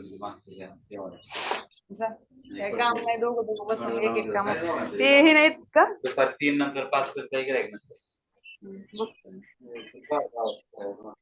मी मागच्या या- तेव्हा. काय काम नाही दोघं दोघं बसून एक एक काम ते हे नाहीत का दुपारी तीन नंतर पाच पर्यंत काही गिरायक नसतं 嗯，那肯定是没办的。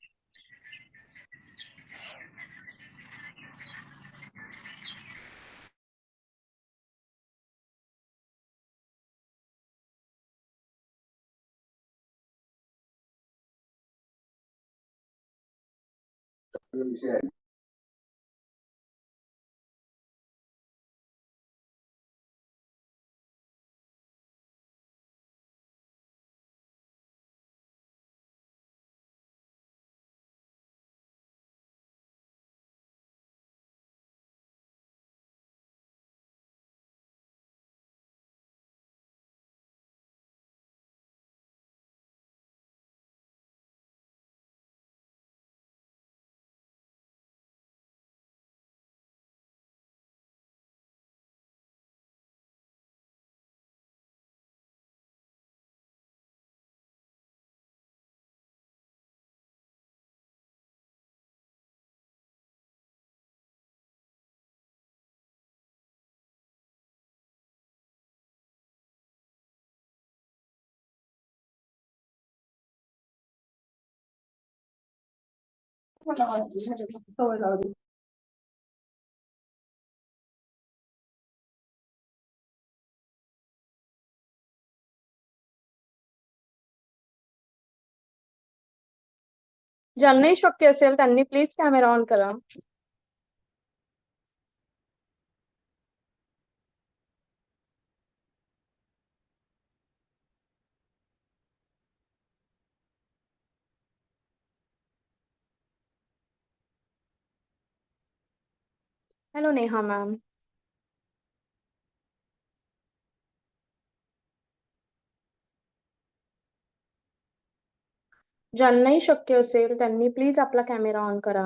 लावली ज्यांनाही शक्य असेल त्यांनी प्लीज कॅमेरा ऑन करा। हॅलो नेहा मैम ज्यांनाही शक्य असेल त्यांनी प्लीज़ आपला कॅमेरा ऑन करा।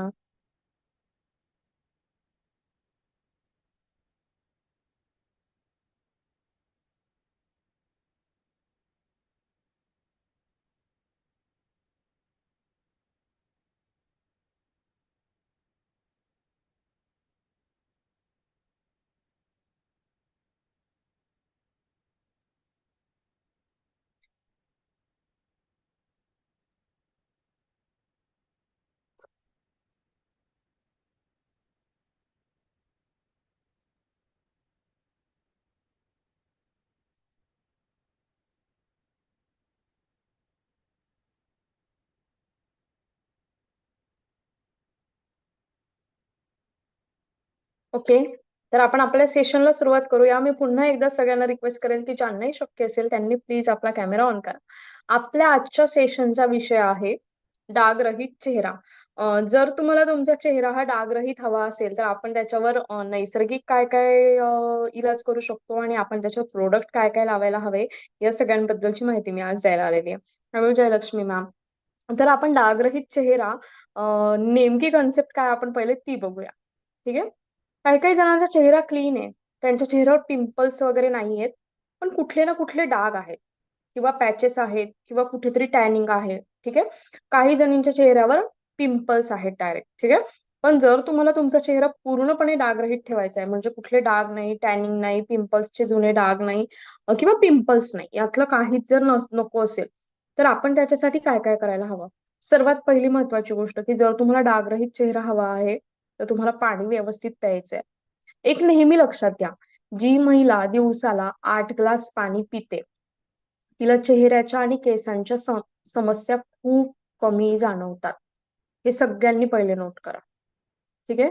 ओके? तर आपण आपल्या सेशनला सुरुवात करूया. मी पुन्हा एकदा सगळ्यांना रिक्वेस्ट करेल की ज्यांनाही शक्य असेल त्यांनी प्लीज आपला कॅमेरा ऑन करा. आपल्या आजच्या सेशनचा विषय आहे डागरहित चेहरा. जर तुम्हाला तुमचा चेहरा हा डागरहित हवा असेल तर आपण त्याच्यावर नैसर्गिक काय काय इलाज करू शकतो आणि आपण त्याच्यावर प्रोडक्ट काय काय लावायला हवे या सगळ्यांबद्दलची माहिती मी आज द्यायला आलेली आहे. हॅलो जयलक्ष्मी मॅम तर आपण डागरहित चेहरा नेमकी कन्सेप्ट काय आपण पहिले ती बघूया. ठीक आहे? काही काही जणांचा चेहरा क्लीन आहे. त्यांच्या चेहऱ्यावर पिंपल्स वगैरे नाही आहेत पण कुठले ना कुठले डाग आहेत. किंवा पॅचेस आहेत. किंवा कुठेतरी टॅनिंग आहे. ठीक आहे? काही जणींच्या चेहऱ्यावर पिंपल्स आहेत डायरेक्ट ठीक आहे? पण जर तुम्हाला तुमचा चेहरा पूर्णपणे डागरहित ठेवायचा आहे म्हणजे कुठले डाग नाही टॅनिंग नाही पिंपल्सचे जुने डाग नाही किंवा पिंपल्स नाही यातलं काहीच जर नको असेल तर आपण त्याच्यासाठी काय काय करायला हवं? सर्वात पहिली महत्वाची गोष्ट की जर तुम्हाला डागरहित चेहरा हवा आहे तर तुम्हाला पाणी व्यवस्थित प्यायचंय. एक नेहमी लक्षात घ्या जी महिला दिवसाला आठ ग्लास पाणी पिते तिला चेहऱ्याच्या आणि केसांच्या सम- समस्या खूप कमी जाणवतात. हे सगळ्यांनी पहिले नोट करा. ठीक आहे?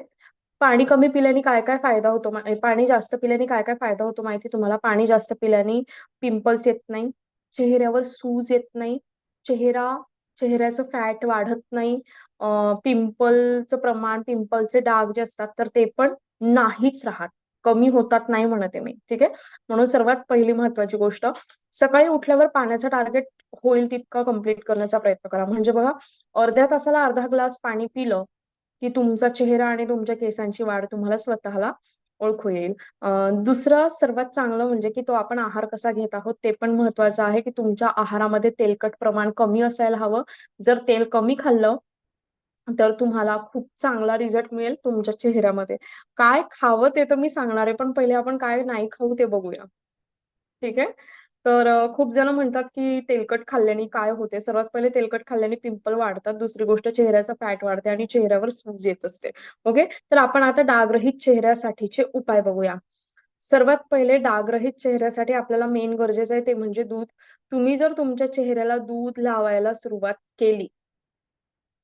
पाणी कमी पिल्याने काय काय फायदा होतो पाणी जास्त पिल्याने काय काय फायदा होतो माहिती तुम्हाला? पाणी जास्त पिल्याने पिंपल्स येत नाही चेहऱ्यावर सूज येत नाही चेहरा चेहऱ्याचं फॅट वाढत नाही. पिंपलचं प्रमाण पिंपलचे डाग जे असतात तर ते पण नाहीच राहत. कमी होतात नाही म्हणते मी. ठीक आहे? म्हणून सर्वात पहिली महत्वाची गोष्ट सकाळी उठल्यावर पाण्याचा टार्गेट होईल तितका कंप्लीट करण्याचा प्रयत्न करा. म्हणजे बघा अर्ध्या तासाला अर्धा ग्लास पाणी पिलं की तुमचा चेहरा आणि तुमच्या केसांची वाढ तुम्हाला स्वतःला ओळखू येईल दुसरं सर्वात चांगलं म्हणजे की तो आपण आहार कसा घेत आहोत ते पण महत्वाचं आहे की तुमच्या आहारामध्ये तेलकट प्रमाण कमी असायला हवं. जर तेल कमी खाल्लं तर तुम्हाला खूप चांगला रिझल्ट मिळेल तुमच्या चेहऱ्यामध्ये. काय खावं ते तर मी सांगणार आहे पण पहिले आपण काय नाही खाऊ ते बघूया. ठीक आहे? तर खूप जण म्हणतात की तेलकट खाल्ल्याने काय होते सर्वात पहिले तेलकट खाल्ल्याने पिंपल वाढतात दुसरी गोष्ट चेहऱ्याचा फॅट वाढते आणि चेहऱ्यावर सूज येत असते. ओके? तर आपण आता डागरहित चेहऱ्यासाठीचे उपाय बघूया. सर्वात पहिले डागरहित चेहऱ्यासाठी आपल्याला मेन गरजेचं आहे ते म्हणजे दूध. तुम्ही जर तुमच्या चेहऱ्याला दूध लावायला सुरुवात केली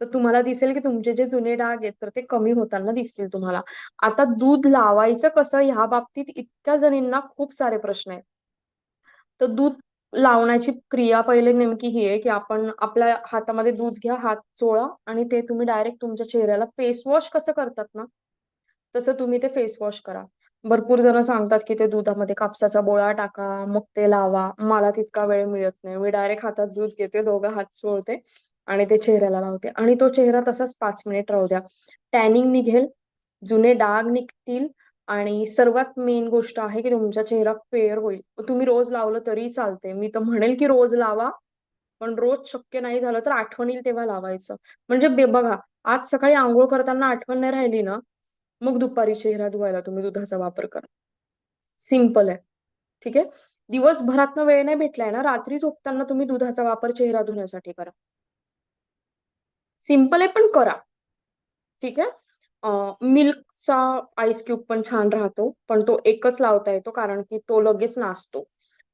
तर तुम्हाला दिसेल की तुमचे जे जुने डाग आहेत तर ते कमी होताना दिसतील तुम्हाला. आता दूध लावायचं कसं? ह्या बाबतीत इतक्या जणींना खूप सारे प्रश्न आहेत. तर दूध लावण्याची क्रिया पहिले नेमकी ही आहे की आपण आपल्या हातामध्ये दूध घ्या हात चोळा आणि ते तुम्ही डायरेक्ट तुमच्या चेहऱ्याला फेस वॉश कसं करतात ना तसं तुम्ही ते फेस वॉश करा. भरपूर जण सांगतात की ते दुधामध्ये कापसाचा बोळा टाका मग ते लावा. मला तितका वेळ मिळत नाही. मी डायरेक्ट हातात दूध घेते दोघं हात चोळते आणि ते चेहऱ्याला लावते. आणि तो चेहरा तसाच पाच मिनिट राहू द्या. टॅनिंग निघेल जुने डाग निघतील आणि सर्वात मेन गोष्ट आहे की तुमचा चेहरा फेअर होईल. तुम्ही रोज लावलं तरी चालते मी तर म्हणेल की रोज लावा पण रोज शक्य नाही झालं तर आठवण येईल तेव्हा लावायचं. म्हणजे बघा आज सकाळी आंघोळ करताना आठवण नाही राहिली ना मग दुपारी चेहरा धुवायला तुम्ही दुधाचा वापर करा. सिंपल आहे. ठीक आहे? दिवसभरातनं वेळ नाही भेटलाय ना रात्री झोपताना तुम्ही दुधाचा वापर चेहरा धुण्यासाठी करा. सिंपल आहे पण करा. ठीक आहे? मिल्कचा आईस क्यूब पण छान राहतो पण तो एकच लावता येतो कारण की तो लगेच नासतो.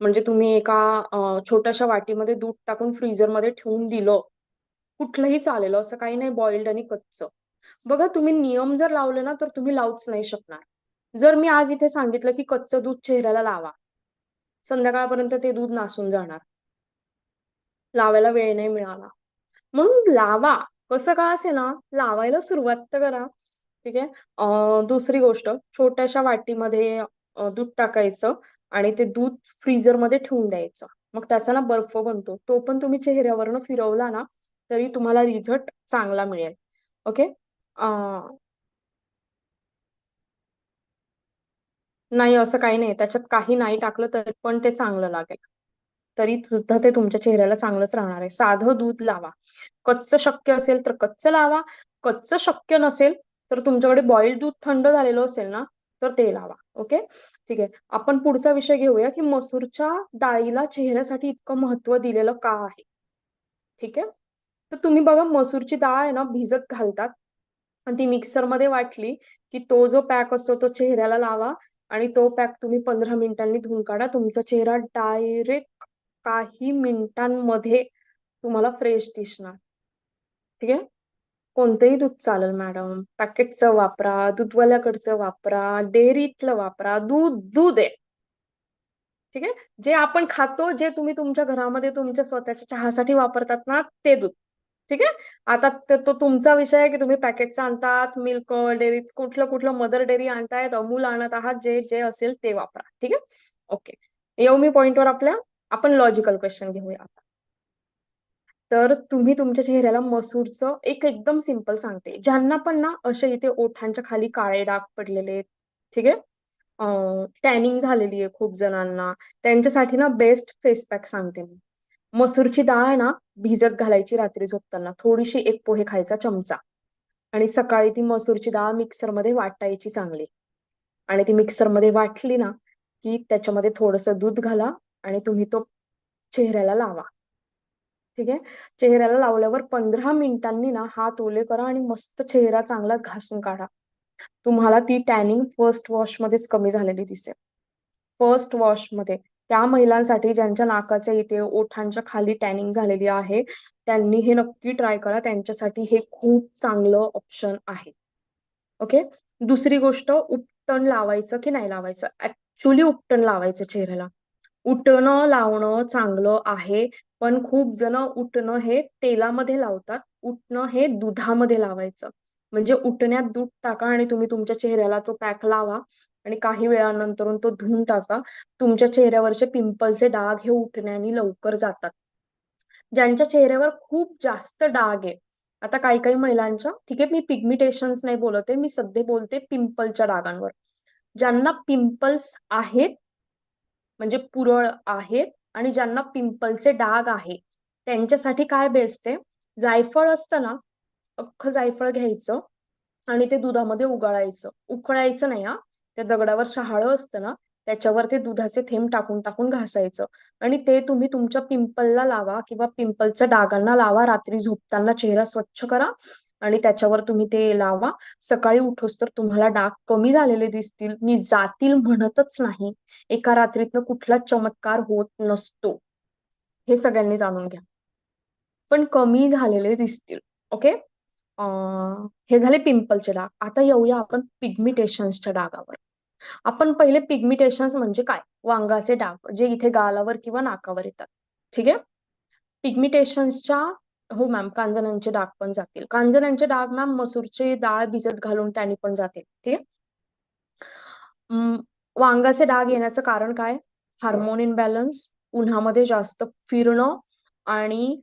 म्हणजे तुम्ही एका छोट्याशा वाटीमध्ये दूध टाकून फ्रीजरमध्ये ठेवून दिलं कुठलंही चालेल असं काही नाही बॉइल्ड आणि कच्च. बघा तुम्ही नियम जर लावले ना तर तुम्ही लावूच नाही शकणार. जर मी आज इथे सांगितलं की कच्चं दूध चेहऱ्याला लावा संध्याकाळपर्यंत ते दूध नासून जाणार. लावायला वेळ नाही मिळाला. म्हणून लावा. कसं का असे ना लावायला सुरुवात तर करा. ठीक आहे? दुसरी गोष्ट छोट्याशा वाटीमध्ये दूध टाकायचं आणि ते दूध फ्रीजरमध्ये ठेवून द्यायचं. मग त्याचा ना बर्फ बनतो. तो पण तुम्ही चेहऱ्यावरनं फिरवला ना तरी तुम्हाला रिझल्ट चांगला मिळेल. ओके? नाही असं काही नाही. त्याच्यात काही नाही टाकलं तरी पण ते चांगलं लागेल. तरी सुद्धा ते तुमच्या चेहऱ्याला चांगलंच राहणार आहे. साधं दूध लावा. कच्च शक्य असेल तर कच्च लावा. कच्च शक्य नसेल तर तुमच्याकडे बॉईल दूध थंड झालेलं असेल ना तर ते लावा ओके ठीक आहे. आपण पुढचा विषय घेऊया की मसूरच्या डाळीला चेहऱ्यासाठी इतकं महत्त्व दिलेलं का आहे? ठीक आहे? तर तुम्ही बघा मसूरची डाळ आहे ना भिजत घालतात. आणि ती मिक्सरमध्ये वाटली की तो जो पॅक असतो तो चेहऱ्याला लावा आणि तो पॅक तुम्ही पंधरा मिनिटांनी धुवून काढा. तुमचा चेहरा डायरेक्ट काही मिनिटांमध्ये तुम्हाला फ्रेश दिसणार. ठीक आहे? कोणतंही दूध चालेल मॅडम. पॅकेटचं वापरा दूधवाल्याकडचं वापरा डेअरीतलं वापरा. दूध दूध आहे. ठीक आहे? जे आपण खातो जे तुम्ही तुमच्या घरामध्ये तुमच्या स्वतःच्या चहासाठी वापरतात ना ते दूध. ठीक आहे? आता तो तुमचा विषय आहे की तुम्ही पॅकेटचं आणतात मिल्क डेअरी कुठलं कुठलं मदर डेअरी आणतायत अमूल आणत आहात जे जे असेल ते वापरा. ठीक आहे? ओके. येऊ मी पॉइंटवर आपल्या? आपण लॉजिकल क्वेश्चन घेऊया आता. तर तुम्ही तुमच्या चेहऱ्याला मसूरचं एक एकदम सिंपल सांगते. ज्यांना पण ना असे इथे ओठांच्या खाली काळे डाग पडलेले आहेत ठीक आहे? टॅनिंग झालेली आहे खूप जणांना. त्यांच्यासाठी ना बेस्ट फेस पॅक सांगते मी. मसूरची डाळ ना भिजत घालायची रात्री झोपताना. थोडीशी एक पोहे खायचा चमचा. आणि सकाळी ती मसूरची डाळ मिक्सरमध्ये वाटायची चांगली. आणि ती मिक्सरमध्ये वाटली ना की त्याच्यामध्ये थोडंसं दूध घाला आणि तुम्ही तो चेहऱ्याला लावा. ठीक आहे? चेहऱ्याला लावल्यावर पंधरा मिनिटांनी ना हात ओले करा आणि मस्त चेहरा चांगलाच घासून काढा. तुम्हाला ती टॅनिंग फर्स्ट वॉश मध्येच कमी झालेली दिसेल. फर्स्ट वॉशमध्ये त्या महिलांसाठी ज्यांच्या नाकाच्या इथे ओठांच्या खाली टॅनिंग झालेली आहे त्यांनी हे नक्की ट्राय करा. त्यांच्यासाठी हे खूप चांगलं ऑप्शन आहे. ओके दुसरी गोष्ट उपटण लावायचं की नाही लावायचं? ऍक्च्युली उपटण लावायचं चेहऱ्याला. उठणं लावणं चांगलं आहे. पण खूप जण उठणं हे तेलामध्ये लावतात. उठणं हे दुधामध्ये लावायचं. म्हणजे उठण्यात दूध टाका आणि तुम्ही तुमच्या चेहऱ्याला तो पॅक लावा आणि काही वेळानंतर तो धुवून टाका. तुमच्या चेहऱ्यावरचे पिंपलचे डाग हे उठण्याने लवकर जातात. ज्यांच्या चेहऱ्यावर खूप जास्त डाग आहे. आता काही काही महिलांच्या ठीक आहे मी पिग्मिटेशन्स नाही बोलते मी सध्या बोलते पिंपलच्या डागांवर. ज्यांना पिंपल्स आहेत म्हणजे पुरळ आहेत आणि ज्यांना पिंपलचे डाग आहे त्यांच्यासाठी काय बेस्ट आहे? जायफळ असतं ना अख्खं जायफळ घ्यायचं आणि ते दुधामध्ये उगाळायचं. उकळायचं नाही हा. त्या दगडावर शहाळं असतं ना त्याच्यावर ते दुधाचे थेंब टाकून टाकून घासायचं आणि ते तुम्ही तुमच्या पिंपलला लावा किंवा पिंपलच्या डागांना लावा रात्री झोपताना चेहरा स्वच्छ करा आणि त्याच्यावर तुम्ही ते लावा. सकाळी उठोस तर तुम्हाला डाग कमी झालेले दिसतील. मी जातील म्हणतच नाही. एका रात्रीतनं कुठला चमत्कार होत नसतो. हे सगळ्यांनी जाणून घ्या. पण कमी झालेले दिसतील. ओके? हे झाले पिंपलचे डाग. आता येऊया आपण पिग्मिटेशन्सच्या डागावर. आपण पहिले पिग्मिटेशन्स म्हणजे काय? वांगाचे डाग जे इथे गालावर किंवा नाकावर येतात. ठीक आहे? पिग्मिटेशन्सच्या हो मॅम कांजण्यांचे डाग पण जातील. कांजण्यांचे डाग मॅम मसूरची डाळ भिजत घालून त्यांनी पण जातील. ठीक आहे? वांगाचे डाग येण्याचं कारण काय? हार्मोन इनबॅलन्स उन्हामध्ये जास्त फिरणं आणि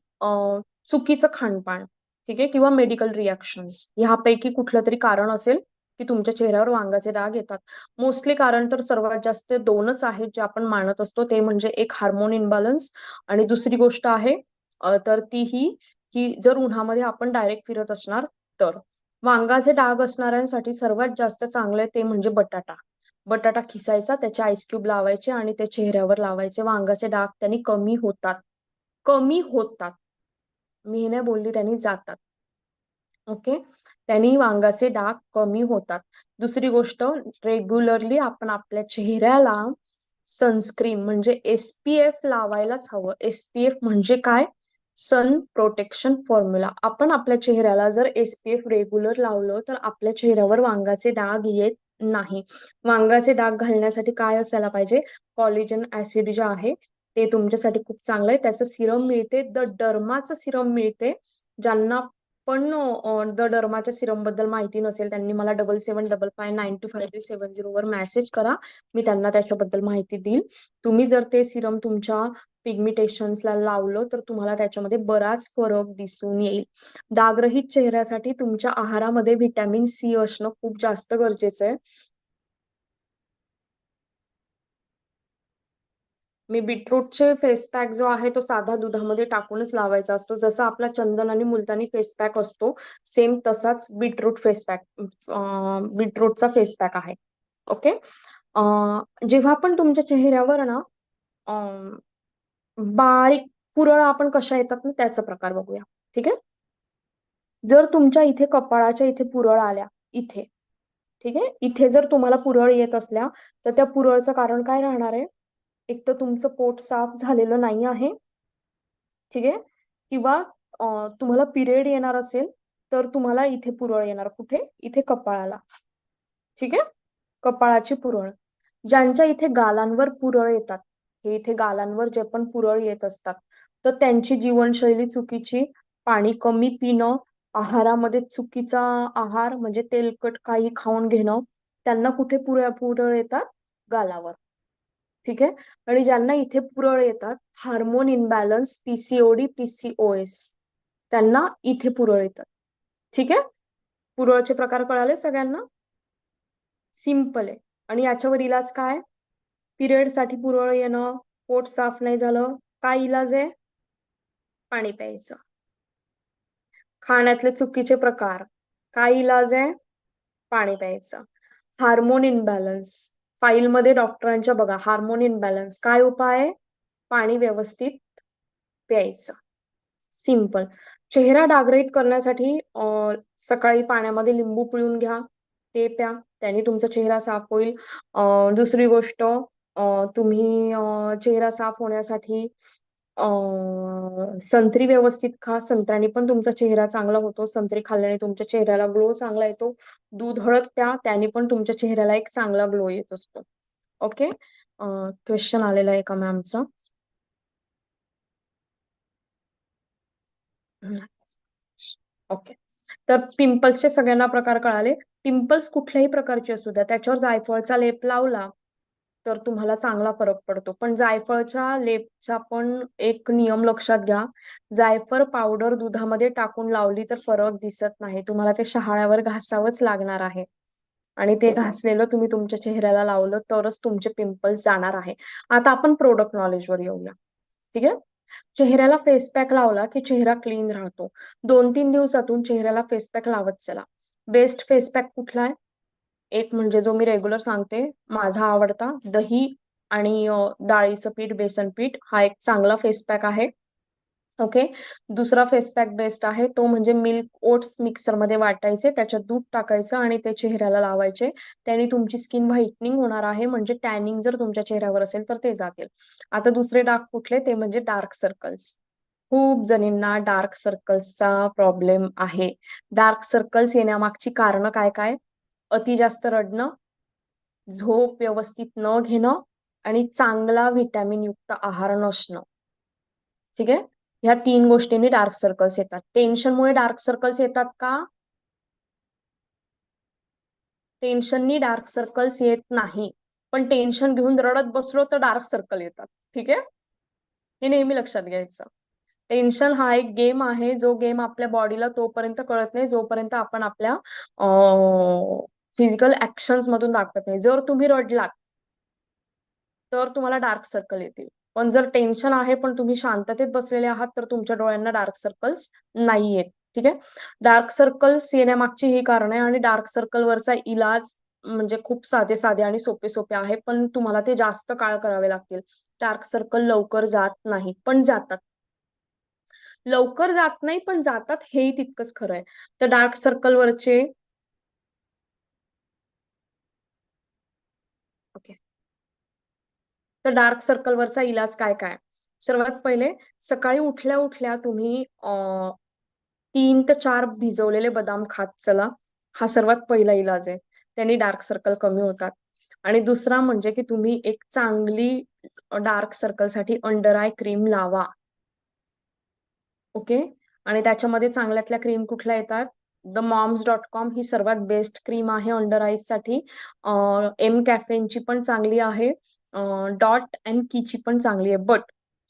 चुकीचं खाणपान ठीक आहे? किंवा मेडिकल रिॲक्शन्स ह्यापैकी कुठलं तरी कारण असेल की तुमच्या चेहऱ्यावर वांगाचे डाग येतात. मोस्टली कारण तर सर्वात जास्त दोनच आहेत जे आपण मानत असतो. ते म्हणजे एक हार्मोन इनबॅलन्स आणि दुसरी गोष्ट आहे तर ती ही की जर उन्हामध्ये आपण डायरेक्ट फिरत असणार तर. वांगाचे डाग असणाऱ्यांसाठी सर्वात जास्त चांगलं ते म्हणजे बटाटा. बटाटा खिसायचा त्याचे आईस क्यूब लावायचे आणि ते चेहऱ्यावर लावायचे. वांगाचे डाग त्यांनी कमी होतात. कमी होतात. मी नाही बोलली त्यांनी जातात. ओके? त्यांनी वांगाचे डाग कमी होतात. दुसरी गोष्ट रेग्युलरली आपण आपल्या चेहऱ्याला सनस्क्रीन म्हणजे एसपीएफ लावायलाच हवं. एसपीएफ म्हणजे काय? सन प्रोटेक्शन फॉर्म्युला आपण आपल्या चेहऱ्याला जर एसपीएफ रेग्युलर लावलं तर आपल्या चेहऱ्यावर वांगाचे डाग येत नाही. वांगाचे डाग घालण्यासाठी काय असायला पाहिजे? कॉलेजन ऍसिड जे आहे ते तुमच्यासाठी खूप चांगलं आहे. त्याचं सिरम मिळते. द डर्माचं सिरम मिळते ज्यांना पण द डर्माच्या सिरमबद्दल माहिती नसेल त्यांनी मला double seven double five nine two five three seven zero वर मेसेज करा. मी त्यांना त्याच्याबद्दल माहिती देईल. तुम्ही जर ते सिरम तुमच्या पिग्मिटेशन्सला लावलं तर तुम्हाला त्याच्यामध्ये बराच फरक दिसून येईल. दागरहित चेहऱ्यासाठी तुमच्या आहारामध्ये व्हिटॅमिन सी असणं खूप जास्त गरजेचं आहे. मी बीटरूटचे फेस पॅक जो आहे तो साधा दुधामध्ये टाकूनच लावायचा असतो. जसा आपला चंदन आणि मुलतानी फेस पॅक असतो सेम तसाच बीटरूट फेस पॅक बीटरूटचा फेस पॅक आहे. ओके? जेव्हा पण तुमच्या चेहऱ्यावर ना बारीक पुरळ आपण कशा येतात ना त्याचा प्रकार बघूया. ठीक आहे? जर तुमच्या इथे कपाळाच्या इथे पुरळ आल्या इथे. ठीक आहे? इथे जर तुम्हाला पुरळ येत असल्या तर त्या पुरळचं कारण काय राहणार आहे? एक तर तुमचं पोट साफ झालेलं नाही आहे. ठीक आहे? किंवा तुम्हाला पिरियड येणार असेल तर तुम्हाला इथे पुरळ येणार. कुठे? इथे कपाळाला. ठीक आहे? कपाळाची पुरळ. ज्यांच्या इथे गालांवर पुरळ येतात. हे इथे गालांवर जे पण पुरळ येत असतात. तर त्यांची जीवनशैली चुकीची. पाणी कमी पिणं आहारामध्ये चुकीचा आहार म्हणजे तेलकट काही खाऊन घेणं त्यांना कुठे पुरळ पुरळ येतात? गालावर. ठीक आहे? आणि ज्यांना इथे पुरळ येतात हार्मोन इनबॅलन्स पीसीओडी पीसीओएस त्यांना इथे पुरळ येतात. ठीक आहे? पुरळचे प्रकार कळाले सगळ्यांना? सिंपल आहे. आणि याच्यावर इलाज काय? पिरियडसाठी पुरळ येणं पोट साफ नाही झालं काय इलाज आहे? पाणी प्यायचं. खाण्यातले चुकीचे प्रकार काय इलाज आहे? पाणी प्यायचं. हार्मोन इनबॅलन्स फाईलमध्ये डॉक्टरांच्या बघा हार्मोन इनबॅलन्स काय उपाय आहे? पाणी व्यवस्थित प्यायचं. सिंपल. चेहरा डागरेट करण्यासाठी सकाळी पाण्यामध्ये लिंबू पिळून घ्या ते प्या त्याने तुमचा चेहरा साफ होईल. दुसरी गोष्ट तुम्ही चेहरा साफ होण्यासाठी संत्री व्यवस्थित खा संत्र्याने पण तुमचा चेहरा चांगला होतो. संत्री खाल्ल्याने तुमच्या चेहऱ्याला ग्लो चांगला येतो. दूध हळद प्या त्याने पण तुमच्या चेहऱ्याला एक चांगला ग्लो येत असतो. ओके क्वेश्चन आलेला आहे का मॅमचा ओके तर पिंपल्सचे सगळ्यांना प्रकार कळाले. पिंपल्स कुठल्याही प्रकारचे असू द्या. त्याच्यावर जायफळचा लेप लावला. तर तुम्हाला चांगला फरक पडतो. पण जायफळच्या लेपचा पण एक नियम लक्षात घ्या. जायफळ पावडर दुधामध्ये टाकून लावली तर फरक दिसत नाही. तुम्हाला ते शहाळ्यावर घासावंच लागणार आहे. आणि ते घासलेलं तुम्ही तुमच्या चेहऱ्याला लावलं तरच तुमचे पिंपल्स जाणार आहे. आता आपण प्रोडक्ट नॉलेजवर येऊया. ठीक आहे? चेहऱ्याला फेस पॅक लावला की चेहरा क्लीन राहतो. दोन तीन दिवसातून चेहऱ्याला फेस पॅक लावत चला. बेस्ट फेस पॅक कुठला आहे? एक म्हणजे जो मी रेग्युलर सांगते माझा आवडता दही आणि डाळीचं पीठ बेसन पीठ हा एक चांगला फेस पॅक आहे. ओके दुसरा फेस पॅक बेस्ट आहे तो म्हणजे मिल्क ओट्स मिक्सरमध्ये वाटायचे त्याच्यात दूध टाकायचं आणि ते चेहऱ्याला लावायचे. त्याने तुमची स्किन व्हाईटनिंग होणार आहे म्हणजे टॅनिंग जर तुमच्या चेहऱ्यावर असेल तर ते जातील. आता दुसरे डाग कुठले? ते म्हणजे डार्क सर्कल्स खूप जणींना डार्क सर्कल्सचा प्रॉब्लेम आहे. डार्क सर्कल्स येण्यामागची कारणं काय काय अति जास्त रडणं झोप व्यवस्थित न घेणं आणि चांगला व्हिटॅमिन युक्त आहार नसणं. ठीक आहे? ह्या तीन गोष्टींनी डार्क सर्कल्स येतात. टेन्शनमुळे डार्क सर्कल्स येतात का? टेन्शननी डार्क सर्कल्स येत नाही. पण टेन्शन घेऊन रडत बसलो तर डार्क सर्कल येतात. ठीक आहे? हे नेहमी लक्षात घ्यायचं. टेन्शन हा एक गेम आहे. जो गेम आपल्या बॉडीला तोपर्यंत कळत नाही जोपर्यंत आपण आपल्या फिजिकल ऍक्शन्स मधून दाखवत नाही. जर तुम्ही रडलात तर तुम्हाला डार्क सर्कल येतील. पण जर टेन्शन आहे पण तुम्ही शांततेत बसलेले आहात तर तुमच्या डोळ्यांना डार्क सर्कल्स नाही येत. ठीक आहे? डार्क सर्कल्स येण्यामागची ही कारण आहे आणि डार्क सर्कलवरचा इलाज म्हणजे खूप साधे साधे आणि सोपे सोपे आहे पण तुम्हाला ते जास्त काळ करावे लागतील. डार्क सर्कल लवकर जात नाही पण जातात. लवकर जात नाही पण जातात हेही तितकंच खरं आहे. तर डार्क सर्कल वरचे ओके तर डार्क सर्कलवरचा इलाज काय काय? सर्वात पहिले सकाळी उठल्या उठल्या तुम्ही तीन ते चार भिजवलेले बदाम खात चला. हा सर्वात पहिला इलाज आहे. त्यांनी डार्क सर्कल कमी होतात. आणि दुसरा म्हणजे की तुम्ही एक चांगली डार्क सर्कलसाठी अंडर आय क्रीम लावा. ओके? आणि त्याच्यामध्ये चांगल्यातल्या क्रीम कुठल्या येतात? द मॉम्स डॉट कॉम ही सर्वात बेस्ट क्रीम आहे अंडर आईजसाठी एम कॅफेनची पण चांगली आहे. डॉट अँड कीची पण चांगली आहे. बट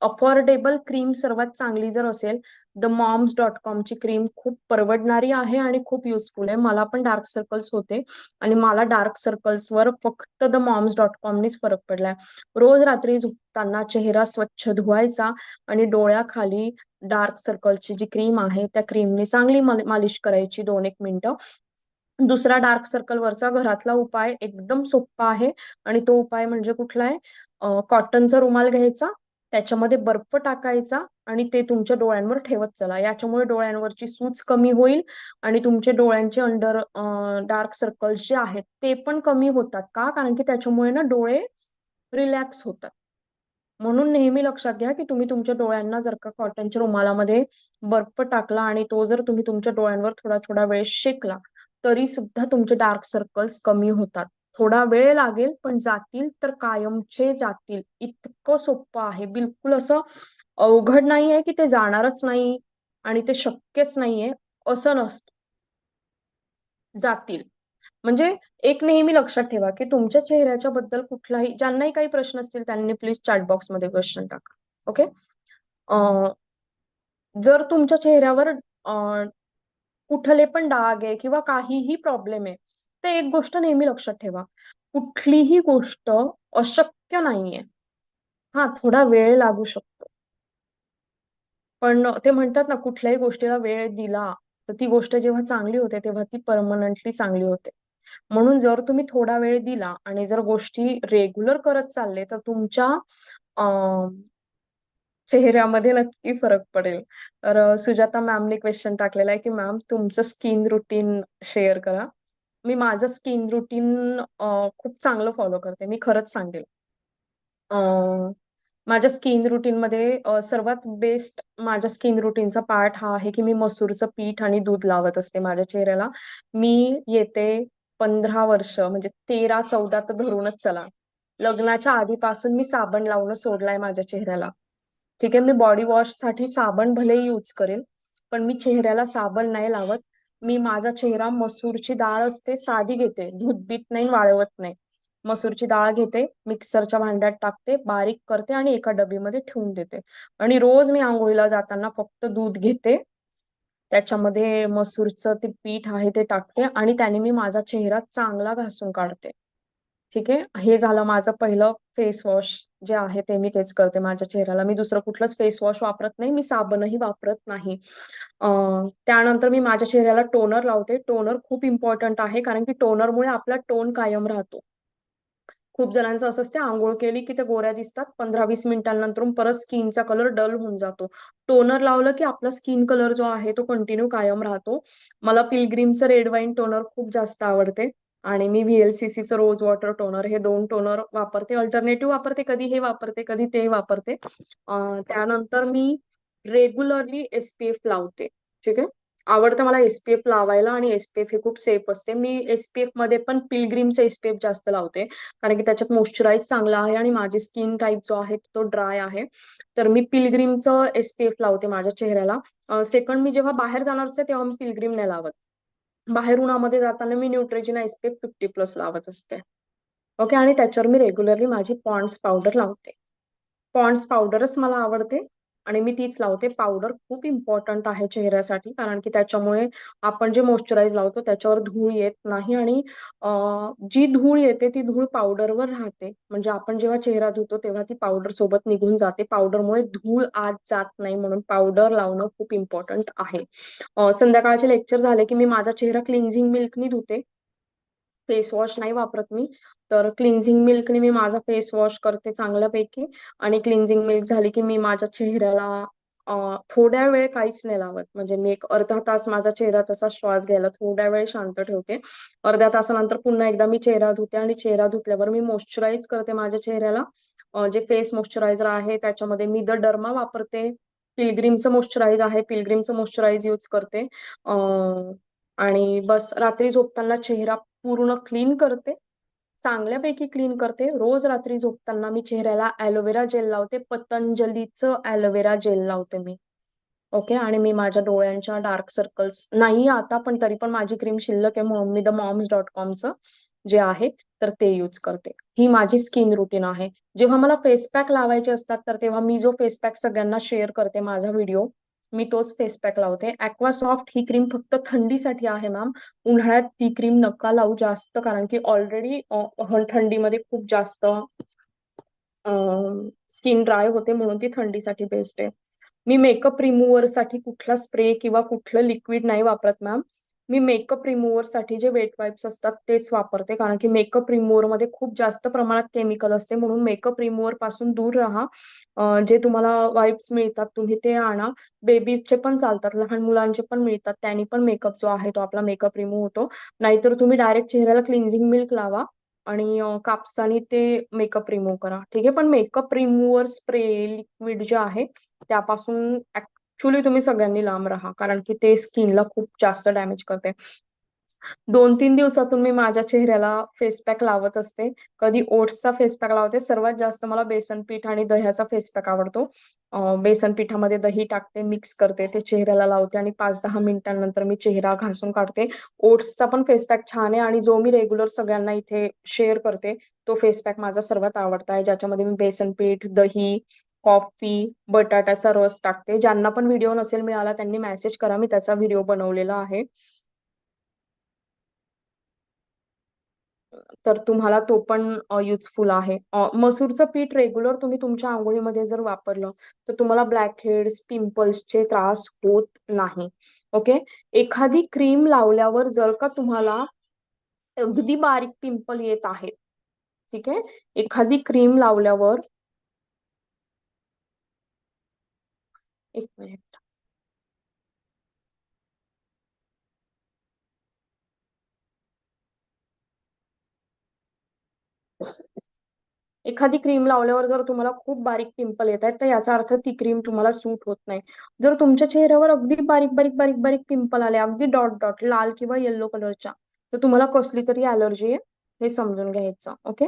अफोर्डेबल क्रीम सर्वात चांगली जर असेल द मॉम्स डॉट कॉमची क्रीम खूप परवडणारी आहे आणि खूप युजफुल आहे. मला पण डार्क सर्कल्स होते आणि मला डार्क सर्कल्सवर फक्त द मॉम्स डॉट कॉमनेच फरक पडलाय. रोज रात्री झोपताना चेहरा स्वच्छ धुवायचा आणि डोळ्याखाली डार्क सर्कलची जी क्रीम आहे त्या क्रीमने चांगली मालिश करायची दोन एक मिनिटं. दुसरा डार्क सर्कल वरचा घरातला उपाय एकदम सोपा आहे आणि तो उपाय म्हणजे कुठला आहे? कॉटनचा रुमाल घ्यायचा त्याच्यामध्ये बर्फ टाकायचा आणि ते तुमच्या डोळ्यांवर ठेवत चला. याच्यामुळे डोळ्यांवरची सूज कमी होईल आणि तुमचे डोळ्यांचे अंडर डार्क सर्कल्स जे आहेत ते पण कमी होतात. का? कारण की त्याच्यामुळे ना डोळे रिलॅक्स होतात. म्हणून नेहमी लक्षात घ्या की तुम्ही तुमच्या डोळ्यांना जर का कॉटनच्या रुमालामध्ये बर्फ टाकला आणि तो जर तुम्ही तुमच्या डोळ्यांवर थोडा थोडा वेळ शेकला तरी सुद्धा तुमचे डार्क सर्कल्स कमी होतात. थोडा वेळ लागेल पण जातील तर कायमचे जातील. इतकं सोपं आहे. बिलकुल असं अवघड नाही आहे की ते जाणारच नाही आणि ते शक्यच नाहीये. असं नसतं. जातील. म्हणजे एक नेहमी लक्षात ठेवा की तुमच्या चेहऱ्याच्या बद्दल कुठलाही ज्यांनाही काही प्रश्न असतील त्यांनी प्लीज चॅट बॉक्समध्ये क्वेश्चन टाका. ओके जर तुमच्या चेहऱ्यावर कुठले पण डाग आहे किंवा काहीही प्रॉब्लेम आहे तर एक गोष्ट नेहमी लक्षात ठेवा. कुठलीही गोष्ट अशक्य नाहीये. हा थोडा वेळ लागू शकतो. पण ते म्हणतात ना कुठल्याही गोष्टीला वेळ दिला तर ती गोष्ट जेव्हा चांगली होते तेव्हा ती परमनंटली चांगली होते. म्हणून जर तुम्ही थोडा वेळ दिला आणि जर गोष्टी रेग्युलर करत चालले तर तुमच्या चेहऱ्यामध्ये नक्की फरक पडेल. तर सुजाता मॅमने क्वेश्चन टाकलेला आहे की मॅम तुमचं स्किन रुटीन शेअर करा. मी माझं स्किन रुटीन खूप चांगलं फॉलो करते. मी खरंच सांगेल. माझ्या स्किन रुटीन मध्ये सर्वात बेस्ट माझ्या स्किन रुटीनचा पार्ट हा आहे की मी मसूरचं पीठ आणि दूध लावत असते माझ्या चेहऱ्याला. मी येते पंधरा वर्ष म्हणजे तेरा चौदा तर धरूनच चला. लग्नाच्या आधीपासून मी साबण लावणं सोडलाय माझ्या चेहऱ्याला. ठीक आहे मी बॉडी वॉशसाठी साबण भले यूज करेल पण मी चेहऱ्याला साबण नाही लावत. मी माझा चेहरा मसूरची डाळ असते साधी घेते दूध बीत नाही वाळवत नाही. मसूरची डाळ घेते मिक्सरच्या भांड्यात टाकते बारीक करते आणि एका डबीमध्ये ठेवून देते. आणि रोज मी आंघोळीला जाताना फक्त दूध घेते. त्याच्यामध्ये मसूरचं ते पीठ आहे ते टाकते आणि त्याने मी माझा चेहरा चांगला घासून काढते. ठीक आहे? हे झालं माझं पहिलं फेस वॉश जे आहे ते मी तेच करते माझ्या चेहऱ्याला. मी दुसरं कुठलंच फेस वॉश वापरत नाही. मी साबणही वापरत नाही. त्यानंतर मी माझ्या चेहऱ्याला टोनर लावते. टोनर खूप इम्पॉर्टंट आहे कारण की टोनरमुळे आपला टोन कायम राहतो. खूप जणांचं असं असते आंघोळ केली की ते गोऱ्या दिसतात. पंधरा वीस मिनिटांनंतर परत स्किनचा कलर डल होऊन जातो. टोनर लावलं की आपला स्किन कलर जो आहे तो कंटिन्यू कायम राहतो. मला पिलग्रीमचं रेड वाईन टोनर खूप जास्त आवडते. आणि मी व्हीएलसीसीचं रोज वॉटर टोनर हे दोन टोनर वापरते. अल्टरनेटिव्ह वापरते कधी हे वापरते कधी ते वापरते. त्यानंतर मी रेग्युलरली एसपीएफ लावते. ठीक आहे? आवडतं मला एसपीएफ लावायला आणि एसपीएफ हे खूप सेफ असते. मी एसपीएफमध्ये पण पिलग्रीमचं एसपीएफ जास्त लावते. कारण की त्याच्यात मॉइश्चराईज चांगला आहे आणि माझी स्किन टाईप जो आहे तो ड्राय आहे. तर मी पिलग्रीमचं एसपीएफ लावते माझ्या चेहऱ्याला. सेकंड मी जेव्हा बाहेर जाणार असते तेव्हा मी पिलग्रीम नाही लावत. बाहेर उन्हामध्ये जाताना मी न्यूट्रेजिना स्पेप फिफ्टी प्लस लावत असते. ओके आणि त्याच्यावर मी रेग्युलरली माझी पॉन्ड्स पावडर लावते. पॉन्ड्स पावडरच मला आवडते. आणि मी तीच लावते. पावडर खूप इम्पॉर्टंट आहे चेहऱ्यासाठी कारण की त्याच्यामुळे आपण जे मॉइश्चराईज लावतो त्याच्यावर धूळ येत नाही आणि जी धूळ येते ती धूळ पावडरवर राहते. म्हणजे आपण जेव्हा चेहरा धुतो तेव्हा ती पावडर सोबत निघून जाते. पावडरमुळे धूळ आत जात नाही म्हणून पावडर लावणं खूप इम्पॉर्टंट आहे. संध्याकाळचे लेक्चर झाले की मी माझा चेहरा क्लिन्झिंग मिल्कनी धुते. फेस वॉश नाही वापरत मी. तर क्लिन्झिंग मिल्कने मी माझा फेस वॉश करते चांगल्यापैकी. आणि क्लिन्झिंग मिल्क झाली की मी माझ्या चेहऱ्याला थोड्या वेळ काहीच नाही लावत. म्हणजे मी एक अर्धा तास माझा चेहरा तसा श्वास घ्यायला थोड्या वेळ शांत ठेवते. अर्ध्या तासानंतर पुन्हा एकदा मी चेहरा धुते आणि चेहरा धुतल्यावर मी मॉइश्चराईज करते माझ्या चेहऱ्याला. जे फेस मॉइश्चरायझर आहे त्याच्यामध्ये मी द डर्मा वापरते. पिलग्रीमचं मॉइश्चराईज आहे पिलग्रीमचं मॉइश्चराईज यूज करते. आणि बस रात्री झोपताना चेहरा पूर्ण क्लीन करते चांगल्यापैकी क्लीन करते. रोज रात्री झोपताना मी चेहऱ्याला ॲलोवेरा जेल लावते. पतंजलीचं ॲलोवेरा जेल लावते मी. ओके आणि मी माझ्या डोळ्यांच्या डार्क सर्कल्स नाही आता पण तरी पण माझी क्रीम शिल्लक आहे म्हणून मी द मॉम्स डॉट कॉमचं जे आहे तर ते यूज करते. ही माझी स्किन रुटीन आहे. जेव्हा मला फेस पॅक लावायचे असतात तर तेव्हा मी जो फेस पॅक सगळ्यांना शेअर करते माझा व्हिडिओ मी तोच फेस पॅक लावते. ऍक्वासॉफ्ट ही क्रीम फक्त थंडीसाठी आहे मॅम उन्हाळ्यात ती क्रीम नका लावू जास्त कारण की ऑलरेडी थंडीमध्ये खूप जास्त स्किन ड्राय होते म्हणून ती थंडीसाठी बेस्ट आहे. मी मेकअप रिमूव्हरसाठी कुठला स्प्रे किंवा कुठलं लिक्विड नाही वापरत मॅम मी मेकअप रिमूव्हरसाठी जे वेट वाईप्स असतात तेच वापरते. कारण की मेकअप रिमूव्हरमध्ये खूप जास्त प्रमाणात केमिकल असते. म्हणून मेकअप रिमूव्हरपासून दूर राहा. जे तुम्हाला वाईप्स मिळतात तुम्ही ते आणा. बेबीचे पण चालतात लहान मुलांचे पण मिळतात. त्यांनी पण मेकअप जो आहे तो आपला मेकअप रिमूव्ह होतो. नाहीतर तुम्ही डायरेक्ट चेहऱ्याला क्लिन्झिंग मिल्क लावा आणि कापसाने ते मेकअप रिमूव्ह करा. ठीक आहे? पण मेकअप रिमूव्हर स्प्रे लिक्विड जे आहे त्यापासून ऍक्च्युली तुम्ही सगळ्यांनी लांब राहा कारण की ते स्किनला खूप जास्त डॅमेज करते. दोन तीन दिवसातून मी माझ्या चेहऱ्याला फेस पॅक लावत असते. कधी ओट्सचा फेस पॅक लावते. सर्वात जास्त मला बेसन पीठ आणि दह्याचा फेस पॅक आवडतो. बेसन पिठामध्ये दही टाकते मिक्स करते ते चेहऱ्याला लावते आणि पाच दहा मिनिटांनंतर मी चेहरा घासून काढते. ओट्सचा पण फेस पॅक छान आहे आणि जो मी रेग्युलर सगळ्यांना इथे शेअर करते तो फेस पॅक माझा सर्वात आवडता आहे. ज्याच्यामध्ये मी बेसन पीठ दही कॉफी बटाट्याचा रस टाकते. ज्यांना पण व्हिडिओ नसेल मिळाला त्यांनी मेसेज करा. मी त्याचा व्हिडिओ बनवलेला आहे. तर तुम्हाला तो पण युजफुल आहे. मसूरचं पीठ रेग्युलर तुम्ही तुमच्या आंघोळीमध्ये जर वापरलं तर तुम्हाला ब्लॅक हेड्स पिंपल्सचे त्रास होत नाही. ओके एखादी क्रीम लावल्यावर जर का तुम्हाला अगदी बारीक पिंपल येत आहे ठीक आहे? एखादी क्रीम लावल्यावर एक मिनिट एखादी क्रीम लावल्यावर जर तुम्हाला खूप बारीक पिंपल येत आहेत तर याचा अर्थ ती क्रीम तुम्हाला सूट होत नाही. जर तुमच्या चेहऱ्यावर अगदी बारीक बारीक बारीक बारीक पिंपल आले अगदी डॉट डॉट लाल किंवा येल्लो कलरच्या तर तुम्हाला कसली तरी अलर्जी आहे हे समजून घ्यायचं ओके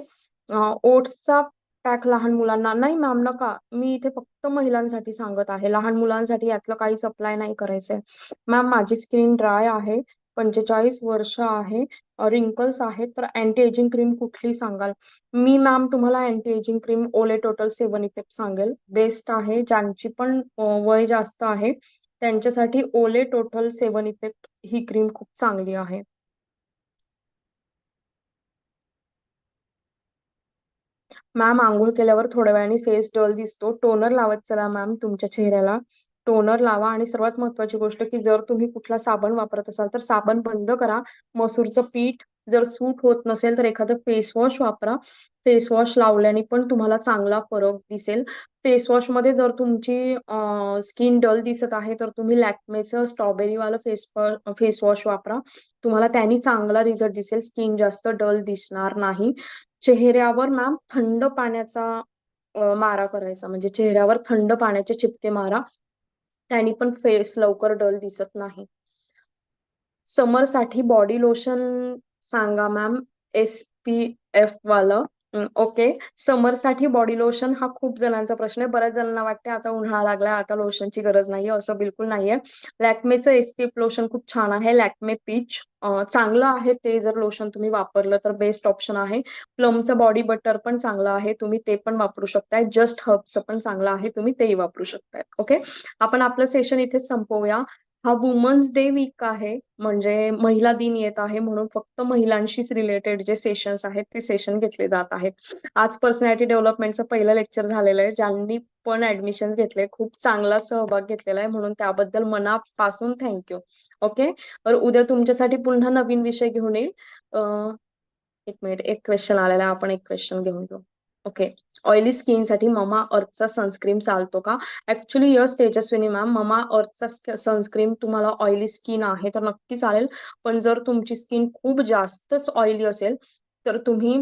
ओट्सचा पॅक लहान मुलांना. नाही मॅम नका. मी इथे फक्त महिलांसाठी सांगत आहे. लहान मुलांसाठी यातलं काहीच अप्लाय नाही करायचंय. मॅम माझी स्किन ड्राय आहे. पंचेचाळीस वर्ष आहे. रिंकल्स आहेत. तर अँटी एजिंग क्रीम कुठली सांगाल? मी मॅम तुम्हाला anti ageing cream Olay total seven effect सांगेल. बेस्ट आहे. ज्यांची पण वय जास्त आहे त्यांच्यासाठी ओले टोटल सेवन इफेक्ट ही क्रीम खूप चांगली आहे. मॅम आंघोळ केल्यावर थोड्या वेळाने फेस डल दिसतो. टोनर लावत चला मॅम तुमच्या चेहऱ्याला. टोनर लावा आणि सर्वात महत्वाची गोष्ट की जर तुम्ही कुठला साबण वापरत असाल तर साबण बंद करा. मसूरचं पीठ जर सूट होत नसेल तर एखादं फेस वॉश वापरा. फेस वॉश लावल्याने पण तुम्हाला चांगला फरक दिसेल. फेस वॉशमध्ये जर तुमची स्किन डल दिसत आहे तर तुम्ही लॅक्मेचं स्ट्रॉबेरीवालं फेस फेसवॉश वापरा. तुम्हाला त्यांनी चांगला रिझल्ट दिसेल. स्किन जास्त डल दिसणार नाही. चेहऱ्यावर मॅम थंड पाण्याचा मारा करायचा. म्हणजे चेहऱ्यावर थंड पाण्याचे चिपके मारा. त्याने पण फेस लवकर डल दिसत नाही. समरसाठी बॉडी लोशन सांगा मॅम एस पी एफ वालं ओके. समरसाठी बॉडी लोशन हा खूप जणांचा प्रश्न आहे. बऱ्याच जणांना वाटते आता उन्हाळा लागलाय आता लोशनची गरज नाहीये असं बिलकुल नाहीये. लॅक्मेचं एसपीएफ लोशन खूप छान आहे लॅक्मे पीच. चांगलं आहे ते जर लोशन तुम्ही वापरलं तर बेस्ट ऑप्शन आहे. प्लमचं बॉडी बटर पण चांगलं आहे तुम्ही ते पण वापरू शकताय. जस्ट हर्बचं पण चांगलं आहे तुम्ही तेही वापरू शकताय. ओके? आपण आपलं सेशन इथे संपवूया. हा वुमन्स डे वीक आहे. म्हणजे महिला दिन येत आहे म्हणून फक्त महिलांशीच रिलेटेड जे सेशन्स आहेत ते सेशन घेतले जात आहेत. आज पर्सनॅलिटी डेव्हलपमेंटचं पहिलं लेक्चर झालेलं आहे. ज्यांनी पण ऍडमिशन घेतले खूप चांगला सहभाग घेतलेला आहे म्हणून त्याबद्दल मनापासून थँक्यू ओके तर उद्या तुमच्यासाठी पुन्हा नवीन विषय घेऊन येईल. एक मिनिट एक क्वेश्चन आलेला आहे आपण एक क्वेश्चन घेऊन घेऊ. ओके ऑइली स्किनसाठी ममा अर्थचा सनस्क्रीम चालतो का? ऍक्च्युली यस तेजस्विनी मॅम ममा अर्थचा सनस्क्रीम तुम्हाला ऑइली स्किन आहे तर नक्की चालेल. पण जर तुमची स्किन खूप जास्तच ऑइली असेल तर तुम्ही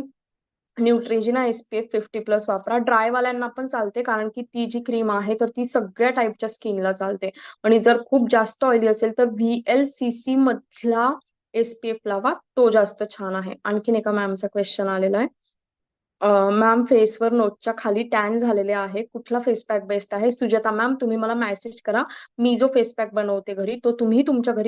न्यूट्रेजिना एसपीएफ फिफ्टी प्लस वापरा. ड्राय वाल्यांना पण चालते कारण की ती जी क्रीम आहे तर ती सगळ्या टाईपच्या स्किनला चालते. आणि जर खूप जास्त ऑइली असेल तर व्ही एल सी सी मधला एसपीएफ लावा. तो जास्त छान आहे. आणखीन एका मॅमचा क्वेश्चन आलेला आहे. मॅम फेसवर नोटच्या खाली टॅन झालेले आहे. कुठला फेस पॅक बेस्ट आहे? सुजाता मॅम तुम्ही मला मेसेज करा. मी जो फेस पॅक बनवते घरी तो तुम्ही तुमच्या घरी